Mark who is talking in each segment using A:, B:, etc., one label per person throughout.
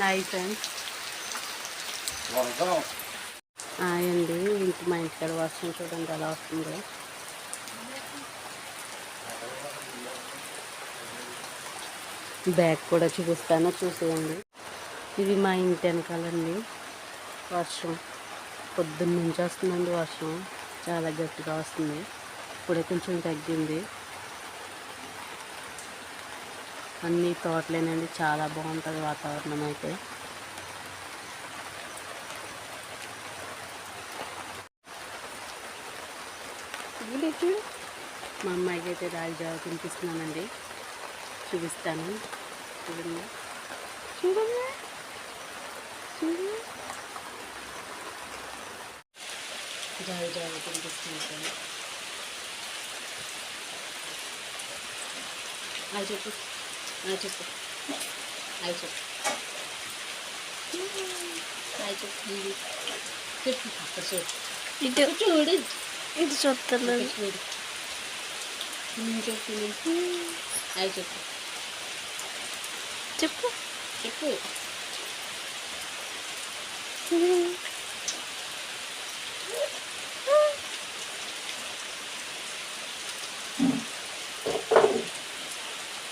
A: Hi friends hi అండి ఇంటి మా ఇంటికాడ వర్షం చూడండి ఎలా వస్తుందో. బ్యాగ్ కూడా చూపిస్తాను చూసేయండి. ఇది మా ఇంటి వెనకాలండి వర్షం. పొద్దున్న నుంచి వస్తుందండి వర్షం. చాలా గట్టిగా వస్తుంది. ఇప్పుడే కొంచెం తగ్గింది. అన్ని తోటలేనండి చాలా బాగుంటుంది వాతావరణం అయితే. మా అమ్మాయికి అయితే రాగి జావ తినిపిస్తున్నానండి. చూపిస్తాను. చూడండి. చూడండి. చూడండి. జావ జావ తినిపిస్తున్నాను. అది చెప్పు. చెప్పు. అది చెప్పు. అది చెప్పు. చెప్పు అక్కడ చూడు.
B: ఇటు.
A: చూడు.
B: ఇటు చూస్తున్నాను
A: చూడు. చెప్పు చెప్పు
B: చెప్పు.
A: చెప్పు.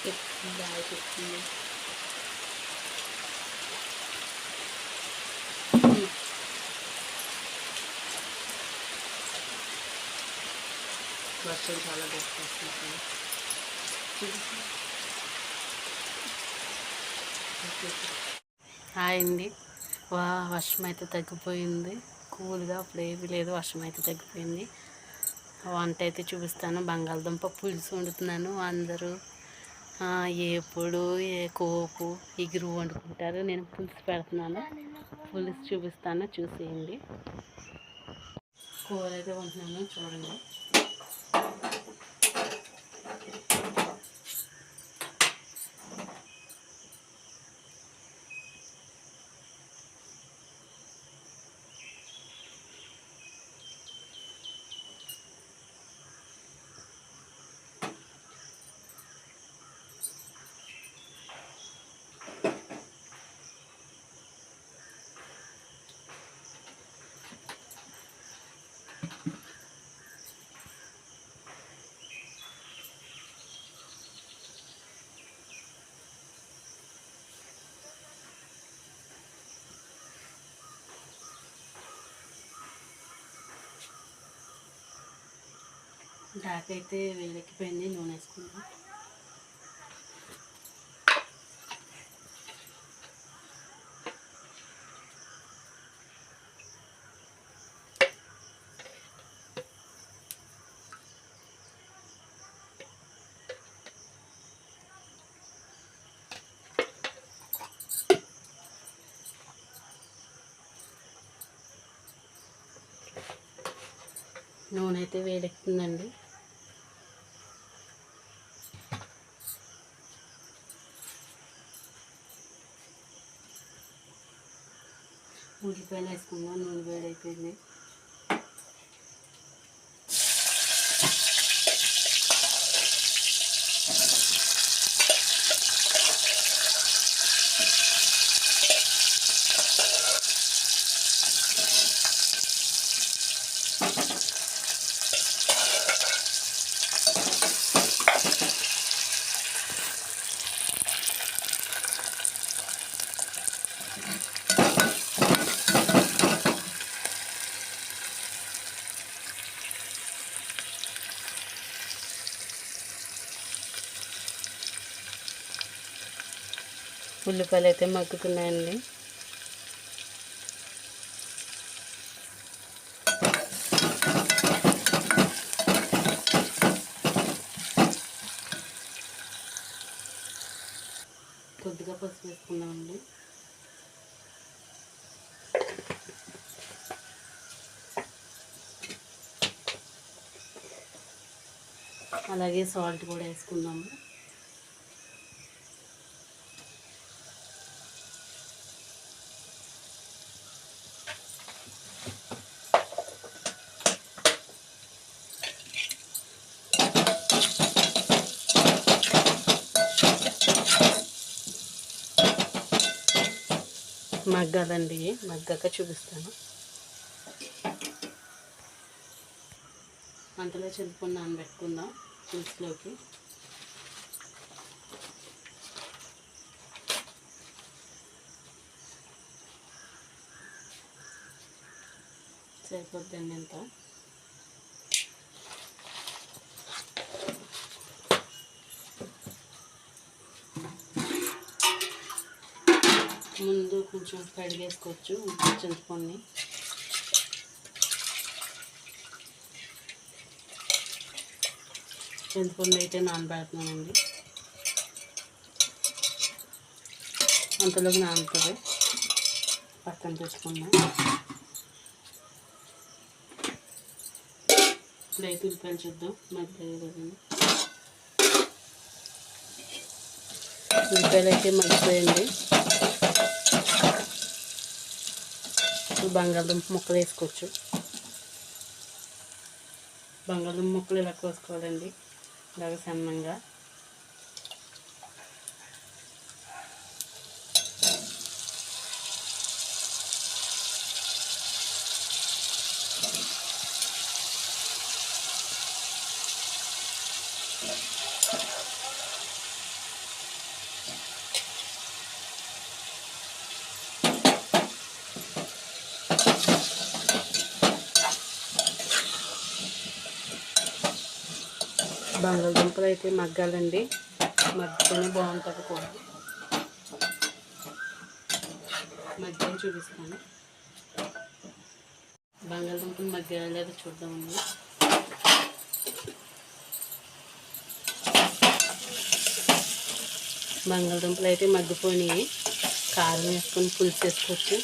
A: చెప్పు బాగా చెప్తుంది వర్షం చాలా గట్టి వస్తుంది హాయ్ అండి. వా వర్షం అయితే తగ్గిపోయింది. కూల్గా అప్పుడు ఏమీ లేదు వర్షం అయితే తగ్గిపోయింది. వంట అయితే చూపిస్తాను. బంగాళదుంప పులుసు వండుతున్నాను. అందరూ ఎప్పుడు ఏ కోపు ఎగురు వండుకుంటారు. నేను పులుసు పెడుతున్నాను. పులుసు చూపిస్తాను. చూసేయండి. కూర అయితే వండుతున్నాను. చూడండి. దాకైతే వేడెక్కిపోయింది నూనె వేసుకుందాం. నూనె అయితే వేడెక్కుతుందండి. ఉల్లిపాయలు వేసుకుందాం నూనె వేడైపోయింది ఉల్లిపాయలు అయితే మగ్గుతున్నాయండి. కొద్దిగా పసుపు వేసుకుందామండి. అలాగే సాల్ట్ కూడా వేసుకుందాము. మగ్గాలండి ఇవి. మగ్గాక చూపిస్తాను అంతలో చింతపండు నానబెట్టుకుందాం పులుసులోకి సరిపోద్దండి ఇంత ముందు కొంచెం కడిగేసుకోవచ్చు ఉప్పు చింతపండుని. చింతపండు అయితే నానబెడుతున్నానండి. అంతలోకి నానుతుంది. పక్కన తెచ్చుకున్నా ఇప్పుడైతే ఉల్లిపాయలు చూద్దాం. మధ్య కదండి. ఉల్లిపాయలు అయితే మగ్గిపోయండి ఇప్పుడు బంగాళదుంప ముక్కలు వేసుకోవచ్చు. బంగాళదుంప ముక్కలు ఇలా కోసుకోవాలండి? ఇలాగ సన్నంగా. బంగాళదుంపలు అయితే మగ్గాలండి. మగ్గితేనే బాగుంటుంది కూర. మగ్గాని చూపిస్తాను. బంగాళదుంపలు మగ్గాయో లేదా చూద్దామండి బంగాళదుంపలు అయితే మగ్గిపోయినాయి. కారం వేసుకొని పులుసు వేసుకోవచ్చు.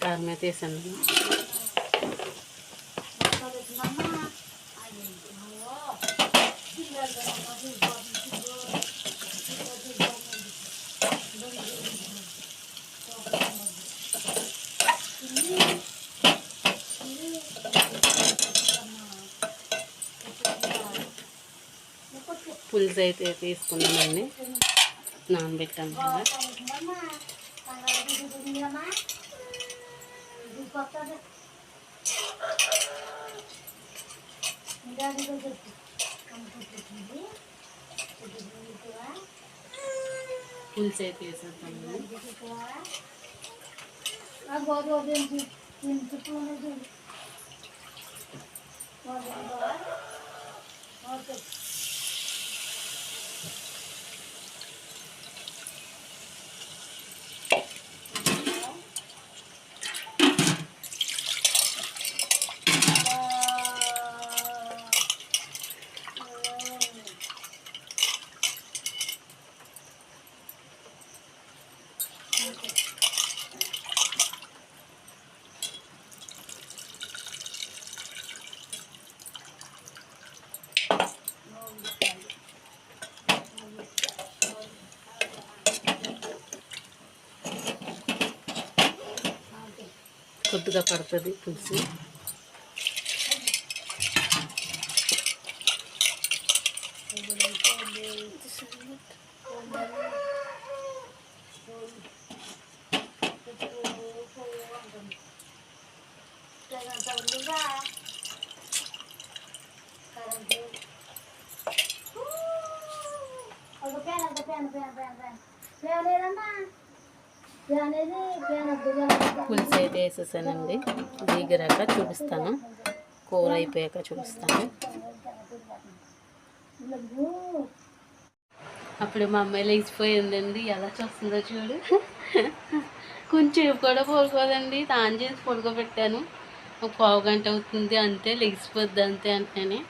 A: కారం అయితే వేసాను పులుసు అయితే తీసుకున్నామండి నానబెట్టాము కదా పులుసు అయితే వేసేద్దామండి కొద్దిగా పడుతుంది పులుసు పులుసు అయితే వేసేసానండి. దిగిరాక చూపిస్తాను. కూర అయిపోయాక చూపిస్తాను. అప్పుడు మా అమ్మాయి లేచిపోయిందండి. ఎలా చూస్తుందో చూడు. కొంచెం కూడా పడుకోదండి తాను చేసి పడుకోబెట్టాను. ఒక పావు గంట అవుతుంది. అంతే లేచిపోద్ది అంతే అంటేనే.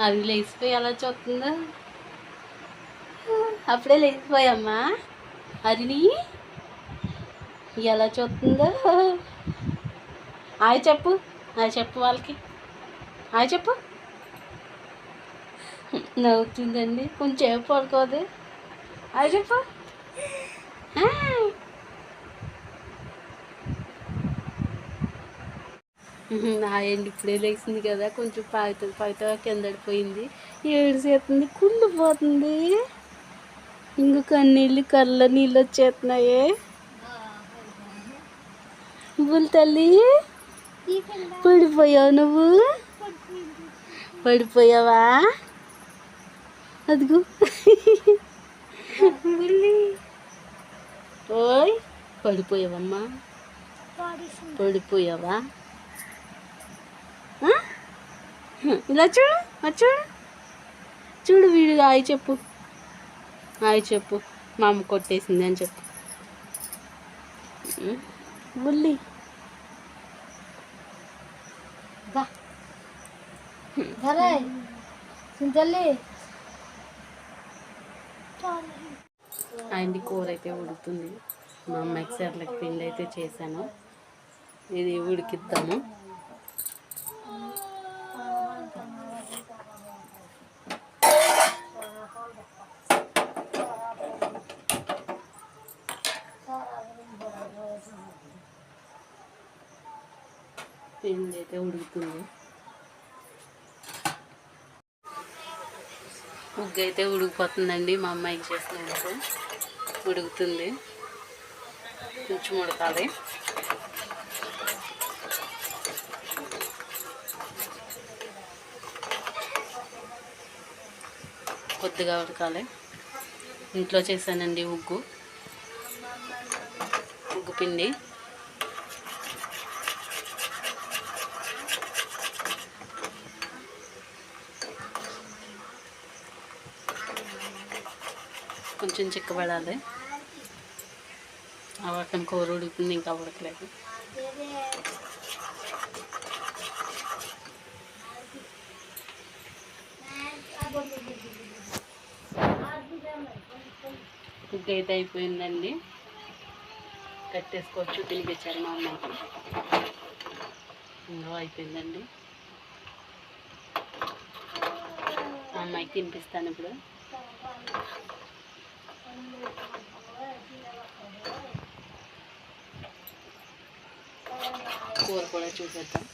A: అది లేచిపోయి ఎలా చూస్తుందో. అప్పుడే లేచిపోయమ్మా. అరిని. ఎలా చూస్తుందో. ఆయ చెప్పు. ఆయ చెప్పు వాళ్ళకి. ఆయ చెప్పు. నవ్వుతుందండి. కొంచెం పడుకోదు. ఆయ చెప్పు. ఆయండి ఇప్పుడే లేచింది కదా. కొంచెం పాయితో పాయితో కిందడిపోయింది. ఏడుసేస్తుంది కుళ్ళిపోతుంది ఇంకొక నీళ్ళు కళ్ళ నీళ్ళు వచ్చేస్తున్నాయే. బుల్ తల్లి పడిపోయావు నువ్వు పడిపోయావా అదిగో ఓయ్ పడిపోయావమ్మా పడిపోయావా ఇలా చూడు అది చూడు చూడు వీడు హాయ్ చెప్పు హాయ్ చెప్పు మా అమ్మ కొట్టేసింది అని చెప్పు ముల్లి బుల్లి ఆయనది కూర అయితే ఉడుకుతుంది. మా అమ్మాయికి సర్లకు పిండి అయితే చేశాను. ఇది ఉడికిద్దాము. పిండి అయితే ఉడుకుతుంది. ముగ్గు అయితే ఉడికిపోతుందండి మా అమ్మాయికి చేసినందుకు ఉడుకుతుంది. కొంచెం ఉడకాలి. కొద్దిగా ఉడకాలి. ఇంట్లో చేశానండి ఉగ్గు. ఉగ్గు పిండి. కొంచెం చిక్కబడాలి. అవకం కూర ఉడుకుతుంది ఇంకా ఉడకలేదు. కుక్ అయితే అయిపోయిందండి. కట్టేసుకోవచ్చు తినిపించారు మా అమ్మాయికి ఇంకో అయిపోయిందండి. మా అమ్మాయికి తినిపిస్తాను ఇప్పుడు. కూర కూడా చూసేద్దాం.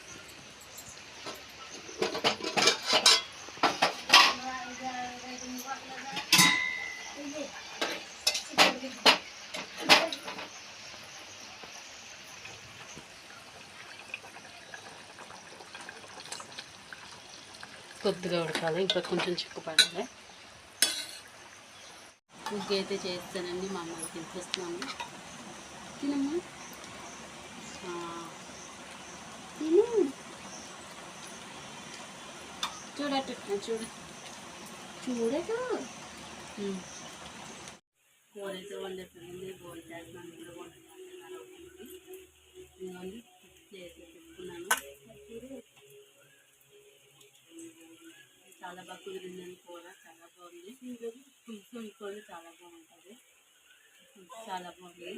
A: కొద్దిగా ఉడకాలి ఇంకా కొంచెం చిక్కుపడాలి ఉగ్గు అయితే చేస్తానండి మా అమ్మాయికి తినిపిస్తున్నాము తినమ్మా. చూడట చూడు. చూడట. కూర అయితే వండేస్తానండి బోల్ చేస్తున్నాను కూడా వండుతున్నాను ఇదిగోండి చేసి పెట్టుకున్నాను చాలా బాగా కుదిరిందని కూర చాలా బాగుంది. పులుసు కూర చాలా బాగుంటుంది. చాలా బాగుంది.